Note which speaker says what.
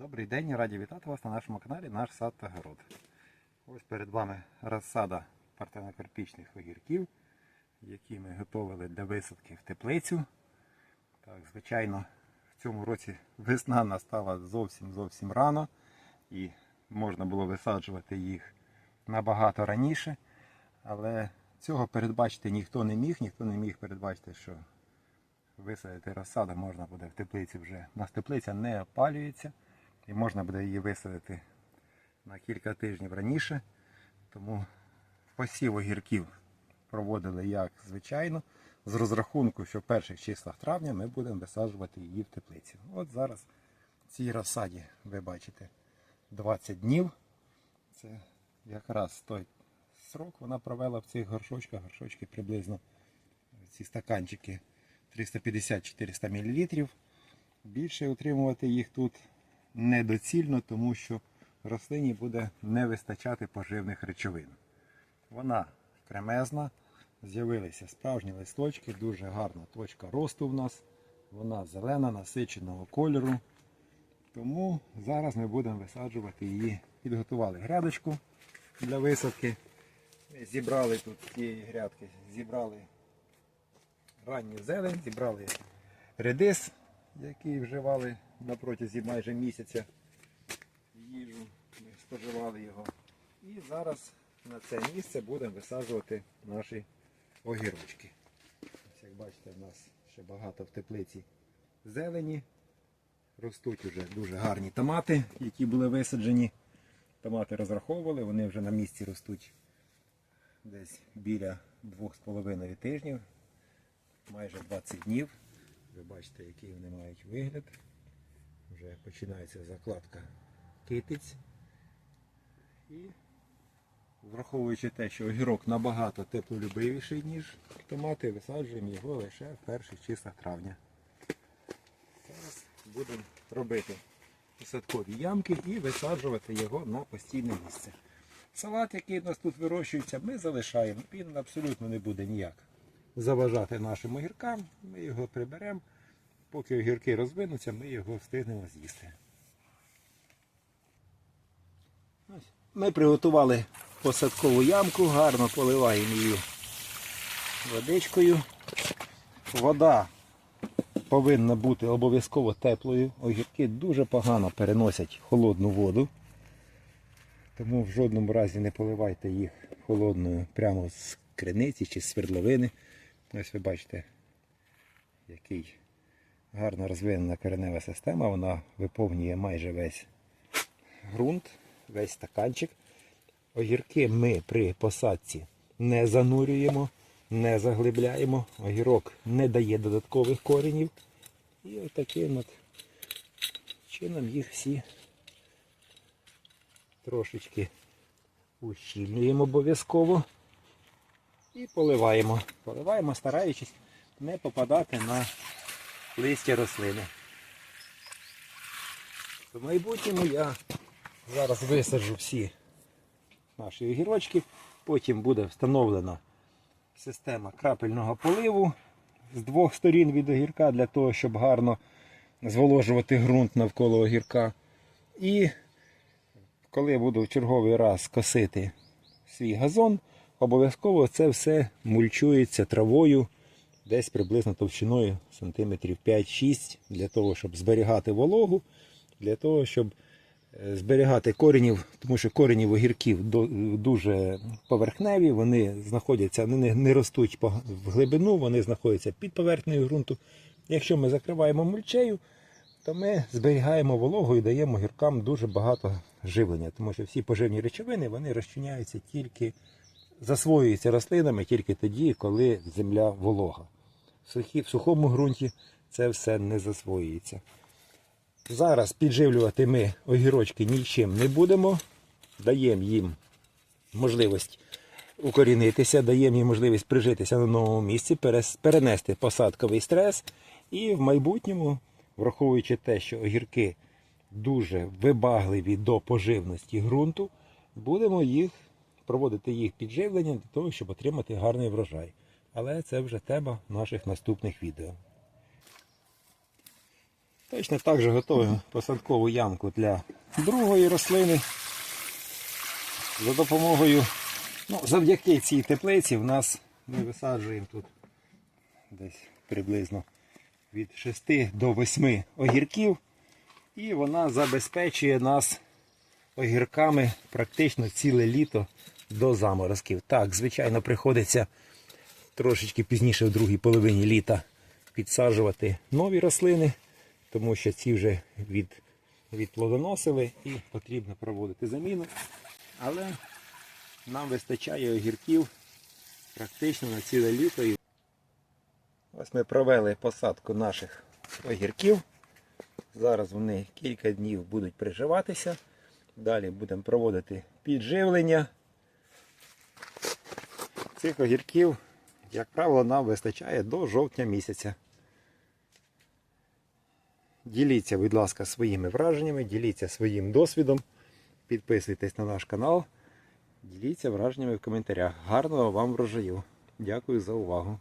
Speaker 1: Добрий день, раді вітати вас на нашому каналі Наш сад та город. Ось перед вами розсада партенокарпічних огірків, які ми готували для висадки в теплицю. Так, звичайно, в цьому році весна настала зовсім зовсім рано і можна було висаджувати їх набагато раніше. Але цього передбачити ніхто не міг, ніхто не міг передбачити, що висадити розсаду можна буде в теплиці вже. У нас теплиця не опалюється і можна буде її висадити на кілька тижнів раніше. Тому посів огірків проводили як звичайно, з розрахунку, що в перших числах травня ми будемо висаджувати її в теплиці. От зараз в цій розсаді ви бачите 20 днів. Це якраз той срок вона провела в цих горшочках. Горшочки приблизно ці стаканчики 350-400 мл. Більше утримувати їх тут недоцільно, тому що рослині буде не вистачати поживних речовин. Вона кремезна, з'явилися справжні листочки, дуже гарна точка росту в нас. Вона зелена, насиченого кольору. Тому зараз ми будемо висаджувати її. Підготували грядочку для висадки. Зібрали тут з цієї грядки, зібрали ранню зелень, зібрали редис, який вживали на протязі майже місяця їжу. Ми споживали його. І зараз на це місце будемо висаджувати наші огірочки. Ось як бачите, в нас ще багато в теплиці зелені. Ростуть вже дуже гарні томати, які були висаджені. Томати розраховували, вони вже на місці ростуть десь біля 2,5 тижнів, майже 20 днів. Ви бачите, який вони мають вигляд. Вже починається закладка китиць. І враховуючи те, що огірок набагато теплолюбивіший, ніж томати, висаджуємо його лише в перших числах травня. Зараз будемо робити посадкові ямки і висаджувати його на постійне місце. Салат, який у нас тут вирощується, ми залишаємо. Він абсолютно не буде ніяк заважати нашим огіркам. Ми його приберемо. Поки огірки розвинуться, ми його встигнемо з'їсти. Ми приготували посадкову ямку, гарно поливаємо її водичкою. Вода повинна бути обов'язково теплою. Огірки дуже погано переносять холодну воду. Тому в жодному разі не поливайте їх холодною прямо з криниці чи з свердловини. Ось ви бачите, який гарно розвинена коренева система. Вона виповнює майже весь ґрунт, весь стаканчик. Огірки ми при посадці не занурюємо, не заглибляємо. Огірок не дає додаткових коренів. І ось таким от чином їх всі трошечки ущільнюємо обов'язково і поливаємо. Поливаємо, стараючись не попадати на листя рослини. В майбутньому я зараз висаджу всі наші огірочки, потім буде встановлена система крапельного поливу з двох сторін від огірка для того, щоб гарно зволожувати ґрунт навколо огірка. І коли буду в черговий раз косити свій газон, обов'язково це все мульчується травою десь приблизно товщиною сантиметрів 5-6 для того, щоб зберігати вологу, для того, щоб е, зберігати коренів, тому що корені огірків дуже поверхневі, вони знаходяться, вони не ростуть в глибину, вони знаходяться під поверхнею ґрунту. Якщо ми закриваємо мульчею, то ми зберігаємо вологу і даємо гіркам дуже багато живлення, тому що всі поживні речовини вони розчиняються тільки, засвоюються рослинами тільки тоді, коли земля волога. В, сухому ґрунті це все не засвоюється. Зараз підживлювати ми огірочки нічим не будемо, даємо їм можливість укорінитися, даємо їм можливість прижитися на новому місці, перенести посадковий стрес і в майбутньому, враховуючи те, що огірки дуже вибагливі до поживності ґрунту, будемо їх проводити їх підживлення для того, щоб отримати гарний врожай. Але це вже тема наших наступних відео. Точно так же готуємо посадкову ямку для другої рослини. За допомогою, ну, завдяки цій теплиці в нас ми висаджуємо тут десь приблизно від 6 до 8 огірків. І вона забезпечує нас огірками практично ціле літо до заморозків. Так, звичайно, приходиться трошечки пізніше в другій половині літа підсаджувати нові рослини, тому що ці вже від, відплодоносили і потрібно проводити заміну. Але нам вистачає огірків практично на ціле літо. Ось ми провели посадку наших огірків. Зараз вони кілька днів будуть приживатися. Далі будемо проводити підживлення. Цих огірків, як правило, нам вистачає до жовтня місяця. Діліться, будь ласка, своїми враженнями, діліться своїм досвідом. Підписуйтесь на наш канал. Діліться враженнями в коментарях. Гарного вам врожаю. Дякую за увагу.